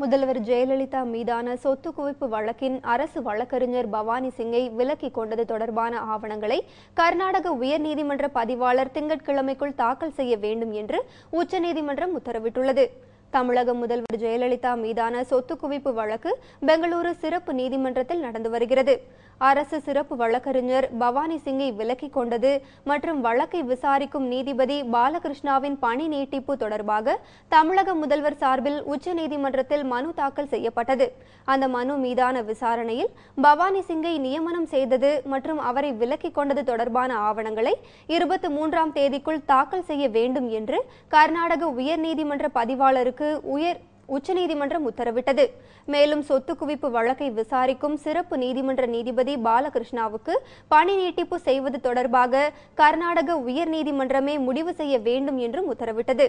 முதல்வர் ஜெயலலிதா மீதான சொத்து குவிப்பு வழக்கின் அரசு வழக்கறிஞர் பவானி சிங்கை விலக்கிக் கொண்டது தொடர்பான ஆவணங்களை கர்நாடக உயர்நீதிமன்ற பதிவாளர் திங்கட்கிழமைக்குள் தாக்கல் செய்ய வேண்டும் என்று உச்சநீதிமன்றம் உத்தரவிட்டுள்ளது. தமிழக முதல்வர் ஜெயலலிதா மீதான சொத்து குவிப்பு வழக்கு பெங்களூரு சிறப்பு நீதிமன்றத்தில் நடந்து வருகிறது. அரசு சிறப்பு வழக்கறிஞர் பவானி சிங்கை விலக்கிக் கொண்டது மற்றும் வழக்கை விசாரிக்கும் நீதிபதி பாலகிருஷ்ணாவின் பணி நீட்டிப்பு தொடர்பாக தமிழக முதல்வர் சார்பில் உச்சநீதிமன்றத்தில் மனு தாக்கல் செய்யப்பட்டது. அந்த மனு மீதான விசாரணையில் பவானி சிங்கை நியமனம் செய்தது மற்றும் அவரை விலக்கிக் கொண்டது தொடர்பான ஆவணங்களை இருபத்தி மூன்றாம் தேதிக்குள் தாக்கல் செய்ய வேண்டும் என்று கர்நாடக உயர்நீதிமன்ற பதிவாளருக்கு உயர் உச்சநீதிமன்றம் உத்தரவிட்டது. மேலும் சொத்து குவிப்பு வழக்கை விசாரிக்கும் சிறப்பு நீதிமன்ற நீதிபதி பாலகிருஷ்ணாவுக்கு பணி நீட்டிப்பு செய்வது தொடர்பாக கர்நாடக உயர்நீதிமன்றமே முடிவு செய்ய வேண்டும் என்றும் உத்தரவிட்டது.